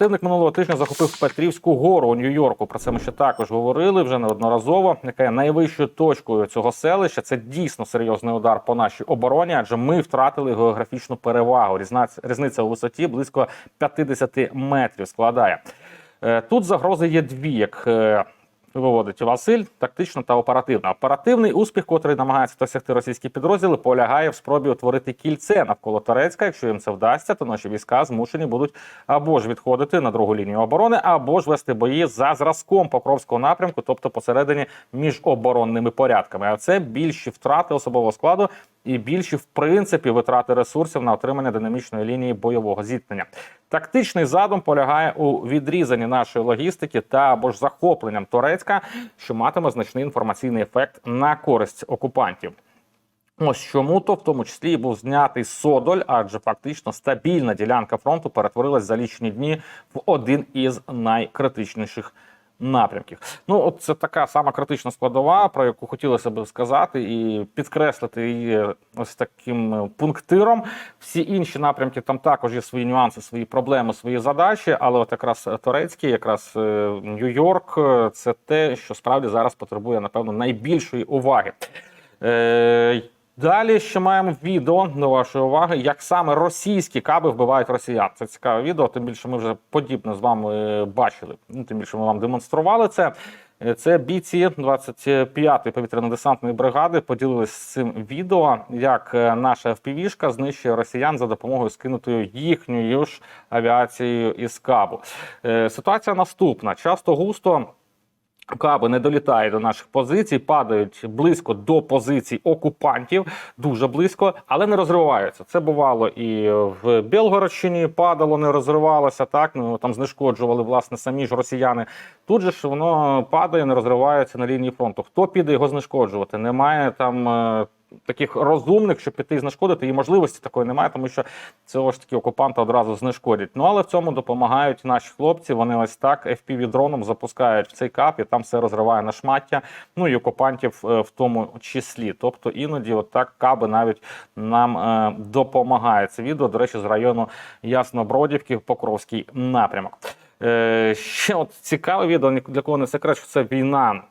Противник минулого тижня захопив Петрівську гору у Нью-Йорку. Про це ми ще також говорили вже неодноразово. Яка є найвищою точкою цього селища. Це дійсно серйозний удар по нашій обороні, адже ми втратили географічну перевагу. Різниця, у висоті близько 50 метрів складає. Е, Тут загрози є дві, як е, виводить Василь, тактично та оперативно. Оперативний успіх, котрий намагається досягти російські підрозділи, полягає в спробі утворити кільце навколо Торецька. Якщо їм це вдасться, то наші війська змушені будуть або ж відходити на другу лінію оборони, або ж вести бої за зразком Покровського напрямку, тобто посередині між оборонними порядками. А це більші втрати особового складу і більші, в принципі, витрати ресурсів на отримання динамічної лінії бойового зіткнення. Тактичний задум полягає у відрізанні нашої логістики та або ж захопленням Торецька, що матиме значний інформаційний ефект на користь окупантів. Ось чому то в тому числі і був знятий Содоль, адже фактично стабільна ділянка фронту перетворилась за лічні дні в один із найкритичніших напрямків. Ну, от це така сама критична складова, про яку хотілося б сказати, і підкреслити її ось таким е, пунктиром. Всі інші напрямки там також є свої нюанси, свої проблеми, свої задачі. Але от якраз турецький, якраз е, Нью-Йорк, е, це те, що справді зараз потребує, напевно, найбільшої уваги. Е, Далі ще маємо відео до вашої уваги, як саме російські каби вбивають росіян. Це цікаве відео. Тим більше ми вже подібне з вами бачили. Ну, тим більше ми вам демонстрували це. Е, Це бійці 25-ї повітряно-десантної бригади поділились з цим відео, як е, наша ФПВ-шка знищує росіян за допомогою скинутою їхньою ж авіацією із кабу. Е, Ситуація наступна: часто густо. Каби не долітають до наших позицій, падають близько до позицій окупантів, дуже близько, але не розриваються. Це бувало і в Білгородщині падало, не розривалося. Так ну там знешкоджували власне самі ж росіяни. Тут же ж воно падає, не розривається на лінії фронту. Хто піде його знешкоджувати? Немає там. Таких розумних, щоб піти і знешкодити, і можливості такої немає, тому що цього ж таки окупанта одразу знешкодять. Ну але в цьому допомагають наші хлопці. Вони ось так fpv дроном запускають в цей кап, і там все розриває на шмаття. Ну і окупантів е, в тому числі. Тобто іноді, от так каби навіть нам е, допомагає. Це відео, до речі, з району Яснобродівки, Покровський напрямок. Е, ще от цікаве відео, для кого не секрет, що це війна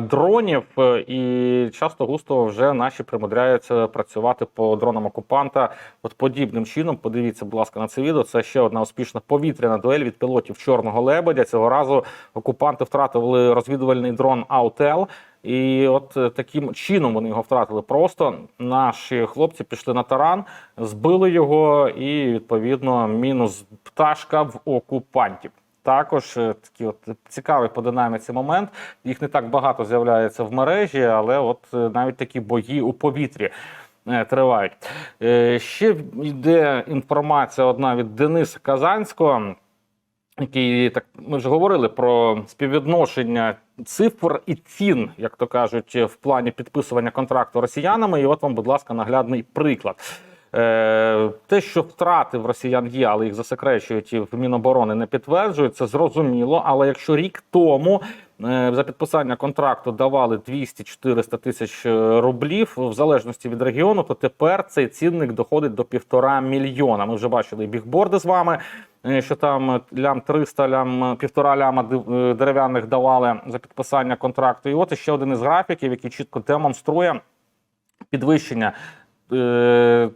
дронів, е, і часто густо вже наші примудряються працювати по дронам окупанта. От подібним чином. Подивіться, будь ласка, на це відео. Це ще одна успішна повітряна дуель від пілотів чорного лебедя. Цього разу окупанти втратили розвідувальний дрон Аутел. І от е, таким чином вони його втратили. Просто наші хлопці пішли на таран, збили його, і відповідно мінус пташка в окупантів. Також е, такий от цікавий по динаміці момент. Їх не так багато з'являється в мережі, але от е, навіть такі бої у повітрі е, тривають. Ще йде інформація одна від Дениса Казанського. Який так ми вже говорили про співвідношення цифр і цін, як то кажуть, в плані підписування контракту росіянами. І от вам, будь ласка, наглядний приклад. Е, те, що втрати в росіян є, але їх засекречують і в Міноборони не підтверджують, це зрозуміло. Але якщо рік тому е, за підписання контракту давали 200-400 тисяч е, рублів в залежності від регіону, то тепер цей цінник доходить до півтора мільйона. Ми вже бачили бігборди з вами. Що там лям 300, лям півтора ляма дерев'яних давали за підписання контракту. І от ще один із графіків, який чітко демонструє підвищення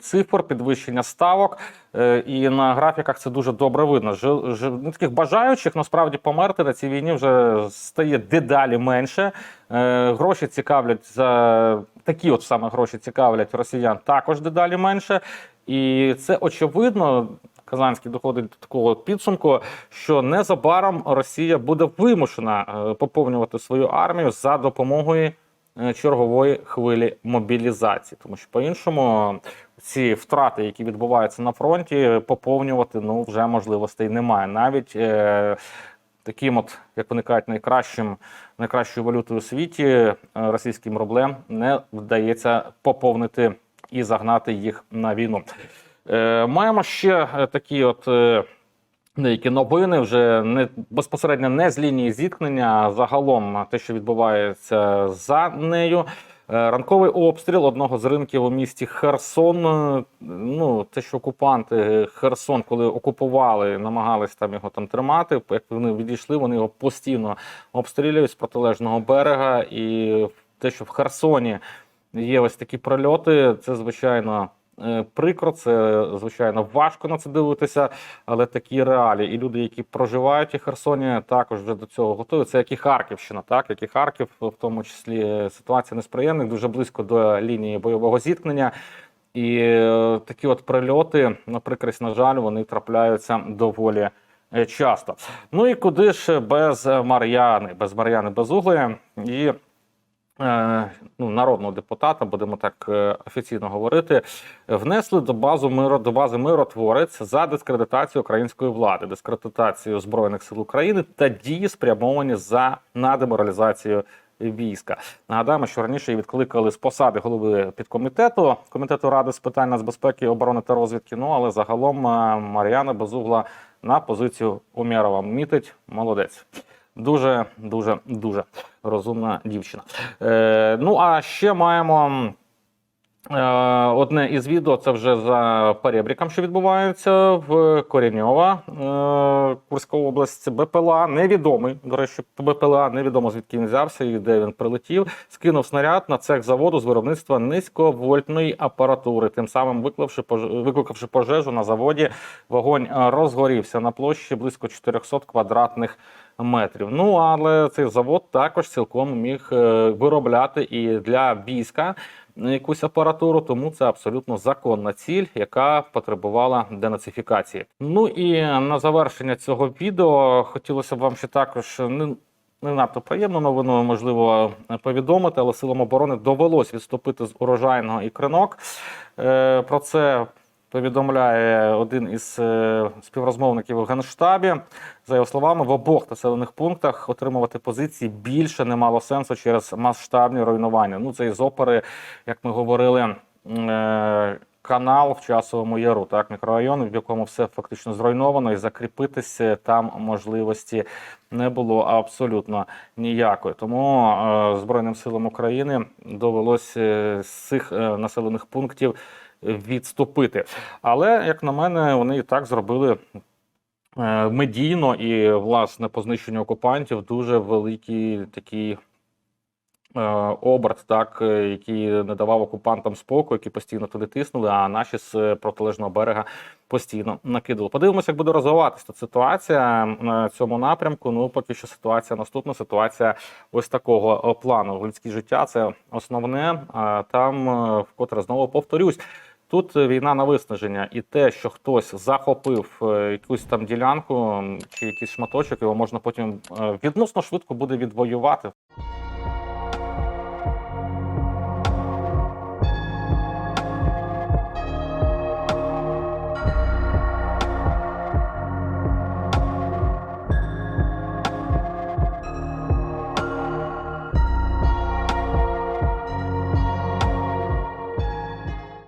цифр, підвищення ставок. Е, І на графіках це дуже добре видно. Ну, таких бажаючих насправді померти на цій війні вже стає дедалі менше. Е, Гроші цікавлять за такі, от саме гроші цікавлять росіян також дедалі менше. І це очевидно. Казанський доходить до такого підсумку, що незабаром Росія буде вимушена е, поповнювати свою армію за допомогою е, чергової хвилі мобілізації, тому що по-іншому ці втрати, які відбуваються на фронті, поповнювати ну вже можливостей немає. Навіть е, таким, от як вони кажуть, найкращим найкращою валютою у світі е, російським рублем не вдається поповнити і загнати їх на війну. Е, маємо ще е, такі от. Деякі новини вже не безпосередньо не з лінії зіткнення, а загалом те, що відбувається за нею. Е, Ранковий обстріл одного з ринків у місті Херсон. Е, Ну, те, що окупанти Херсон, коли окупували, намагались там його там тримати. Як вони відійшли, вони його постійно обстрілюють з протилежного берега. І те, що в Херсоні є ось такі прольоти, це звичайно. Е, Прикро, це звичайно важко на це дивитися, але такі реалії. І люди, які проживають у Херсоні, також вже до цього готові. Це як і Харківщина, так як і Харків, в тому числі е, ситуація несприємна, дуже близько до лінії бойового зіткнення. І е, такі от прильоти, на прикрість, на жаль, вони трапляються доволі часто. Ну і куди ж без Мар'яни, без Мар'яни Безуглої і ну, народного депутата, будемо так е, офіційно говорити, внесли до базу миро до бази миротворець за дискредитацію української влади, дискредитацію збройних сил України та дії спрямовані за на деморалізацію війська. Нагадаємо, що раніше відкликали з посади голови підкомітету комітету ради з питань нацбезпеки, оборони та розвідки. Ну але загалом е, Мар'яна Безугла на позицію Умєрова мітить. Молодець. Дуже, дуже, дуже розумна дівчина. Е, ну а ще маємо. Е, Одне із відео це вже за перебріком, що відбувається в Коріньова, е, Курська область. БПЛА невідомий. До речі, БПЛА невідомо звідки він взявся і де він прилетів. Скинув снаряд на цех заводу з виробництва низьковольтної апаратури, тим самим виклавши викликавши пожежу на заводі. Вогонь розгорівся на площі близько 400 квадратних метрів. Ну але цей завод також цілком міг е, виробляти і для війська якусь апаратуру, тому це абсолютно законна ціль, яка потребувала денацифікації. Ну і на завершення цього відео хотілося б вам ще також не. Не надто приємну новину, можливо, повідомити, але силам оборони довелось відступити з урожайного і кринок. Е, Про це повідомляє один із е, співрозмовників у Генштабі. За його словами, в обох населених пунктах отримувати позиції більше не мало сенсу через масштабні руйнування. Ну, це із опери, як ми говорили. е, Канал в часовому яру, так мікрорайон, в якому все фактично зруйновано, і закріпитися там можливості не було абсолютно ніякої. Тому е, Збройним силам України довелося е, з цих е, населених пунктів відступити. Але, як на мене, вони і так зробили е, медійно і, власне, по знищенню окупантів дуже великий такий. е, Оберт, так, е, який не давав окупантам спокою, які постійно туди тиснули, а наші з е, протилежного берега постійно накидали. Подивимося, як буде розвиватися тут ситуація на цьому напрямку. Ну, поки що ситуація наступна. Ситуація ось такого плану. Людське життя це основне. А там, вкотре знову повторюсь. Тут е, війна на виснаження, і те, що хтось захопив е, якусь там ділянку чи якийсь шматочок, його можна потім е, відносно швидко буде відвоювати.